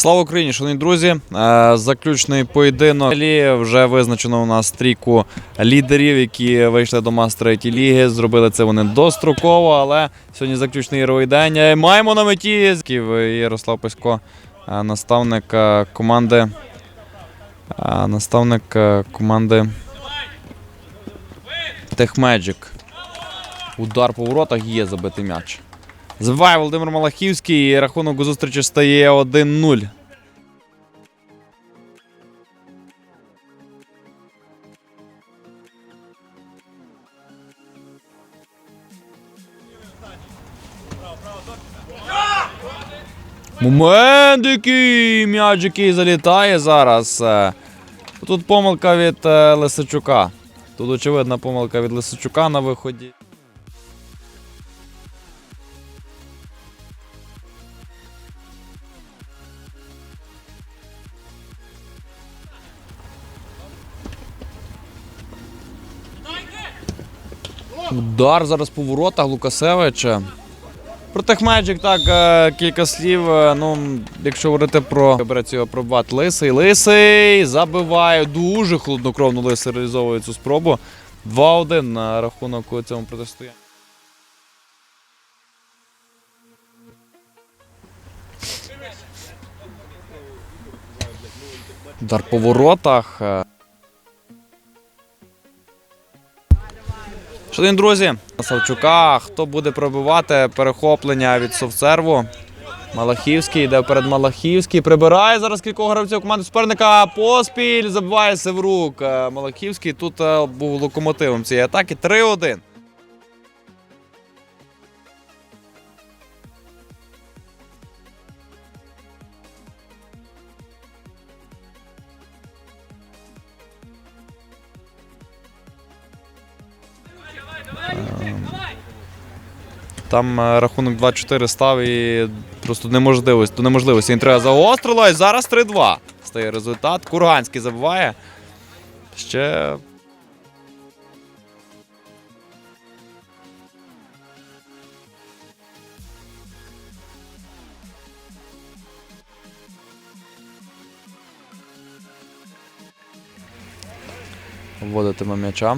Слава Україні, шановні друзі! Е, Заключний поєдинок вже визначено у нас трійку лідерів, які вийшли до мас третьої ліги. Зробили це вони достроково, але сьогодні заключний ігровий день. Е, Маємо на меті Київ Ярослав Песько, е, наставник команди. Наставник команди Техмеджик. Удар по воротах є забитий м'яч. Забиває Володимир Малахівський. і Рахунок у зустрічі стає 1-0. Момент який м'яч який залітає зараз. Е, Тут помилка від е, Лисичука. Тут очевидна помилка від Лисичука на виході. Удар зараз по воротах Лукасевича. Про Техмеджик так е, кілька слів. Е, Ну, якщо говорити про цього пробувати Лисий. Лисий забиває дуже холоднокровно Лисий реалізовує цю спробу. 2-1 на рахунок цьому протистоянні. Удар по воротах. Шановні друзі, Савчука, хто буде пробивати перехоплення від совсерву? Малахівський йде перед Малахівський. Прибирає зараз кількох гравців команди суперника. Поспіль забиває Севрук. Е, Малахівський тут е, був локомотивом цієї атаки. 3-1. Там е, рахунок 2-4 став і просто неможливості. До неможливості. Він треба загострило. І зараз 3-2 стає результат. Курганський забиває. Ще. Вводитиме м'яча.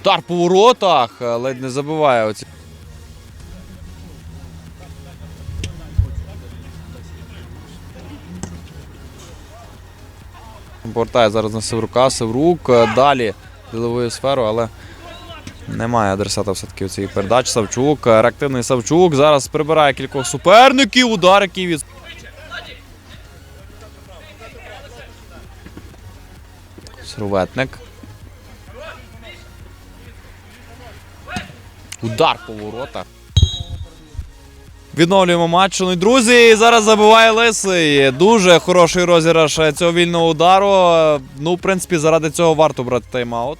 Удар по воротах, е, ледь не забиває оці. Повертає зараз на Севрука, Севрук. е, Далі діловою сферу, але немає адресата все-таки у цієї передачі. Савчук, е, реактивний Савчук. Зараз прибирає кількох суперників. Удар, який від. Серветник. Удар по воротах. Відновлюємо матч, шановні друзі. І зараз забиває Лисий. Дуже хороший розіграш цього вільного удару. Ну, в принципі, заради цього варто брати тайм-аут.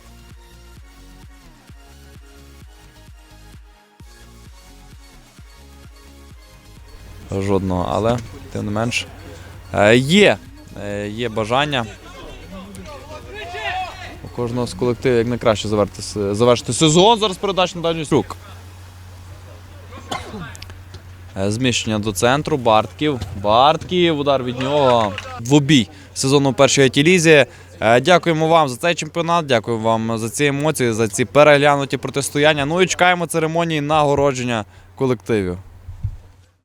Жодного, але тим не менш. Е, Є. Е, Є бажання. Кожного з колективів як найкраще завершити, завершити сезон. Зараз передача на дальній рук. Е, Зміщення до центру. Бартків. Бартків. Удар від нього. В обій сезону першої it. Е, Дякуємо вам за цей чемпіонат. Дякую вам за ці емоції, за ці переглянуті протистояння. Ну і чекаємо церемонії нагородження колективів.